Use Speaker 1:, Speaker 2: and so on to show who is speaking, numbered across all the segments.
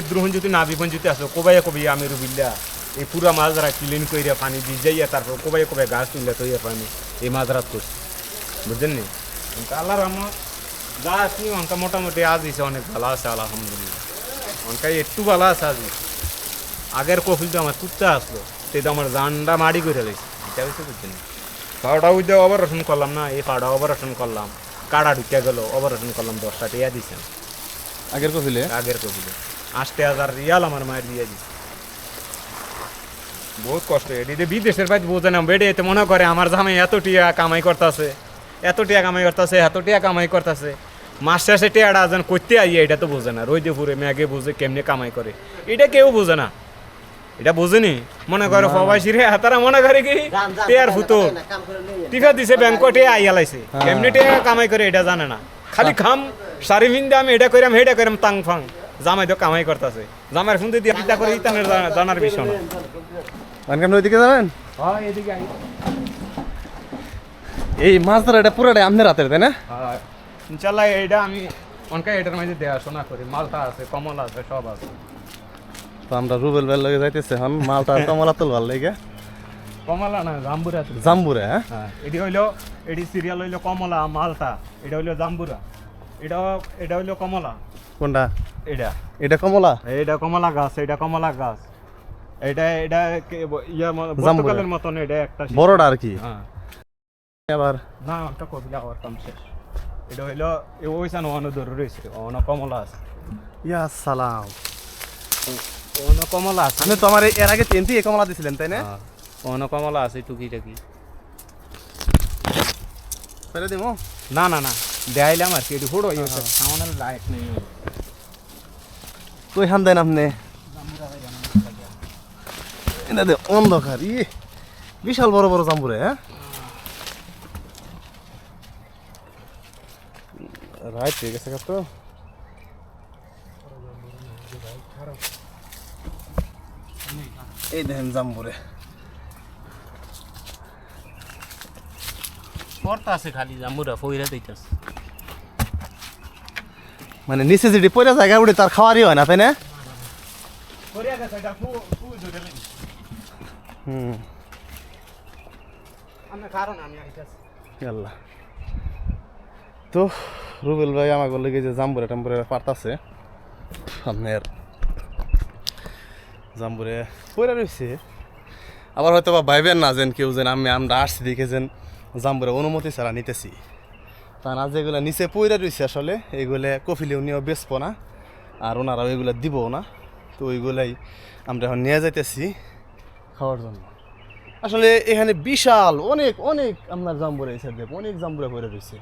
Speaker 1: দ্রোহণ যদি না বিপন যদি আসো কোবাইয়া কবি আমি রুবিল্লা এই পুরা মাছরা ক্লিন কইরা পানি দিয়ে যাইয়া তারপর কোবাইয়া কোবাই গাছ তুললে তৈরি পানি এই মাছরাত করছি। বুঝছেন নি? কিন্তু আল্লাহর আমার যা আসনি অনকা মোটামুটি আজ দিছে অনেক ভালো আছে আলহামদুলিল্লাহ। অনকা একটু ভালো আছে আজ আগের কফিলটা আমার কুত্তা আসলো সেটা আমার জানটা মাড়ি করে দিয়েছে এটা হচ্ছে বুঝছেন পাউডা উইতে অপারেশন করলাম না এই পাউডা অপারেশন করলাম কাড়া ঢুকে গেল অপারেশন করলাম দশটা টিয়া দিছেন
Speaker 2: আগের কফিলে?
Speaker 1: আগের কবিলে আটটি হাজার রিয়াল আমার মায়ের দিয়ে দিছে বহুত কষ্ট এটি বিদেশের বাইরে বোঝে না বেড়ে এতে মনে করে আমার জামাই এত টিয়া কামাই করতেছে এত টিয়া কামাই করতেছে এত টিয়া কামাই করতেছে মাস শেষে টিয়াটা যেন করতে আইয়ে এটা তো বোঝে না রোদে পুরে ম্যাগে বুঝে কেমনে কামাই করে এটা কেউ বোঝে না এটা বোঝেনি মনে করে প্রবাসী রে তারা মনে করে কি টিয়ার ফুতুর টিকা দিছে ব্যাংকটে আইয়া লাইছে কেমনে টিয়া কামাই করে এটা জানে না খালি খাম সারি ভিন্দে আমি এটা কইরাম হেটা কইরাম তাং ফাং জামাই তো কামাই করতেছে। জামাইয়ের ফোন দিয়ে ইতা করে ইতানের জানা- জানার বিষয় না।
Speaker 2: মানে কেমন ওইদিকে যাবেন
Speaker 1: হ্যাঁ
Speaker 2: এই মাছ ধরা এটা পুরোটাই আপনার রাতের তাই না?
Speaker 1: হ্যাঁ ইনশাল্লাহ এটা আমি অনকা এটার মাঝে দেখাশোনা করি। মালটা আছে কমল আছে সব আছে।
Speaker 2: তো আমরা রুবেল বেল লগে যাইতেছে এখন। মালটা আর কমলা তুলবার লেগে
Speaker 1: কমলা না জাম্বুরা।
Speaker 2: জাম্বুরে হ্যাঁ?
Speaker 1: হ্যাঁ এটি হইল এটি সিরিয়াল হইল কমলা মালটা। এটা হইল জাম্বুরা। এটা এটা হইল কমলা।
Speaker 2: কোনটা?
Speaker 1: এটা?
Speaker 2: এটা কমলা?
Speaker 1: এটা কমলা গাছ এটা কমলা গাছ। এটা এটা ইয়া ম- মতন এটা একটা।
Speaker 2: বড়টা আর কি?
Speaker 1: হ্যাঁ।
Speaker 2: আবার?
Speaker 1: না একটা কবিলা হওয়ার কাম শেষ। এটা হইল এ ওইসান অন ধরে রয়েছে অন কমলা আছে।
Speaker 2: ইয়া সালাম।
Speaker 1: অন কমলা আছে।
Speaker 2: আপনি তো আমার এই- এর আগে তিনটি কমলা দিছিলেন তাই না?
Speaker 1: হ্যাঁ, অন কমলা আছে টুকি টাকি।
Speaker 2: ফেলে দিমু?
Speaker 1: না না না দেখাইলাম আর কি এটি হুড়ো সামনের লাইট নেই।
Speaker 2: তুই হান দেন আপনি? এটা দে, অন্ধকার, ই, বিশাল বড় বড় জাম্বুরে হ্যাঁ? রাইট ঠিক আছে তো এই দেখেন জাম্বুরে।
Speaker 1: পড়তা আছে খালি, জাম্বুরা ফইরা দিতেছে।
Speaker 2: মানে নিচে যেটি পড়ে জায়গা উঠে তার খাওয়ারই হয় না তাই না? হুম। তো রুবেল ভাই আমাকে লেগে যে জাম্বুরে টাম্বুরে পারতাছে আপনার জাম্বুরে পয়রা রয়েছে আবার হয়তো বা ভাইবেন না যেন কেউ যেন আমি আমরা আসছি দেখে যেন জাম্বুরে অনুমতি ছাড়া নিতেছি। তা না যেগুলো নিচে পয়রা রয়েছে আসলে এইগুলো কফিলে উনিও বেচবো না, আর ওনারাও এগুলো দিবও না। তো ওইগুলাই আমরা এখন নিয়ে যাইতেছি খাওয়ার জন্য। আসলে এখানে বিশাল, অনেক অনেক আপনার জাম্বুরা এসে দেব অনেক জাম্বুরা করে রয়েছে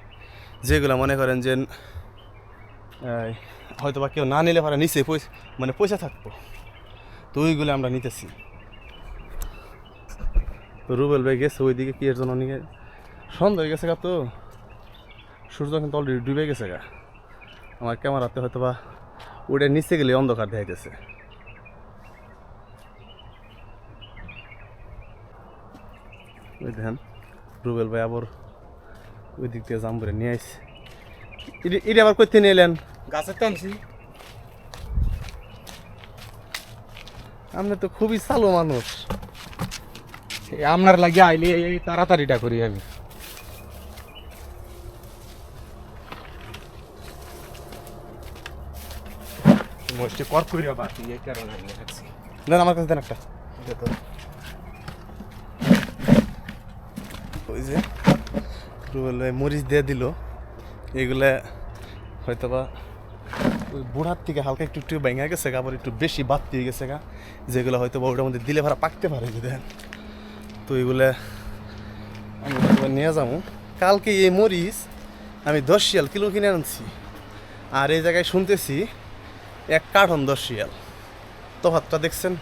Speaker 2: যেগুলো মনে করেন যে হয়তো বা কেউ না নিলে পারে নিচে মানে পয়সা থাকব। তো ওইগুলো আমরা নিতেছি। তো রুবেল ভাই গেছে ওইদিকে কি এর জন্য নিয়ে সন্ধ্যা হয়ে গেছে তো। সূর্য কিন্তু অলরেডি ডুবে গেছে গা। আমার ক্যামেরাতে হয়তো বা ওইটা নিচে গেলে অন্ধকার দেখাইতেছে ওই দেখেন রুবেল ভাই আবার ওই দিক থেকে জাম্বুরে নিয়ে আসছে এটি- আবার করতে নিয়ে এলেন?
Speaker 1: গাছের টানছি
Speaker 2: আপনি তো খুবই চালু মানুষ।
Speaker 1: আপনার লাগে আইলে এই তাড়াতাড়িটা করি আমি। মোস্টে কর করিয়া বাকি এই কারণে আমি রাখছি
Speaker 2: দেন আমার কাছে দেন একটা ওই যে মরিচ দিয়ে দিল এগুলা হয়তো বা ওই বুড়ার থেকে হালকা একটু একটু ভেঙে গেছে গা, আবার একটু বেশি বাদ হয়ে গেছে গা যেগুলো হয়তো বা ওটার মধ্যে দিলে ভাড়া পাকতে পারে যে দেখেন তো এগুলো আমি নিয়ে যাব কালকে এই মরিচ আমি দশ শিয়াল কিলো কিনে আনছি আর এই জায়গায় শুনতেছি এক কার্টন দশ শিয়াল তফাতটা দেখছেন?